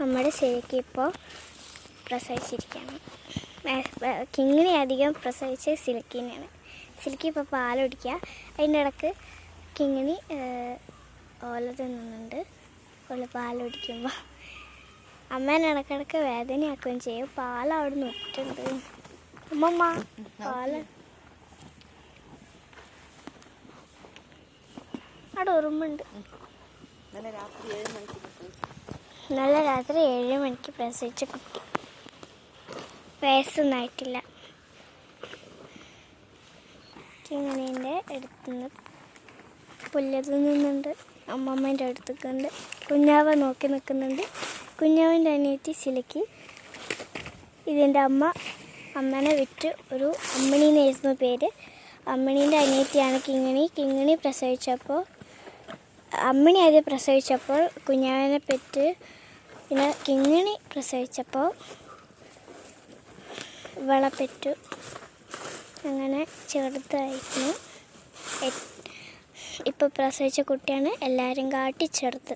നമ്മുടെ ശരിക്കും ഇപ്പോൾ പ്രസവിച്ചിരിക്കുകയാണ്. കിങ്ങിനെ അധികം പ്രസവിച്ച് സിൽക്കിനെയാണ്. സിൽക്കി ഇപ്പോൾ പാലൊടിക്കുക. അതിന്റെ ഇടയ്ക്ക് കിങ്ങിണി ഓല തിന്നുന്നുണ്ട്. ഓല പാലൊടിക്കുമ്പോൾ അമ്മേനെ ഇടക്കിടക്ക് വേദനയാക്കുകയും ചെയ്യും. പാൽ അവിടെ നിൽക്കുന്നുണ്ട് അമ്മമ്മ പാൽ. അവിടെ ഉറുമ്പുണ്ട്. രാത്രി ഏഴ് മണിക്ക്. ഇന്നലെ രാത്രി ഏഴ് മണിക്ക് പ്രസവിച്ച കുട്ടി. വയസ്സൊന്നായിട്ടില്ല. കിങ്ങണീന്റെ അടുത്തുനിന്ന് പുല്ല് നിന്നുണ്ട്. അമ്മമ്മേന്റെ അടുത്തേക്കുണ്ട് കുഞ്ഞാവ നോക്കി നിൽക്കുന്നുണ്ട്. കുഞ്ഞാവിന്റെ അനിയത്തി സിലക്കി ഇതിന്റെ അമ്മ. അമ്മനെ വിറ്റ് ഒരു അമ്മിണീന്നായിരുന്നു പേര്. അമ്മിണീന്റെ അനിയത്തിയാണ് കിങ്ങിണി. കിങ്ങിണി പ്രസവിച്ചപ്പോൾ അമ്മിണി ആദ്യം പ്രസവിച്ചപ്പോൾ കുഞ്ഞാവിനെ പെറ്റ് പിന്നെ കിങ്ങിണി പ്രസവിച്ചപ്പോൾ വിളപ്പെറ്റു പെറ്റു. അങ്ങനെ ചെറുതായിരുന്നു. ഇപ്പോൾ പ്രസവിച്ച കുട്ടിയാണ് എല്ലാവരും കാട്ടി ചെറുത്.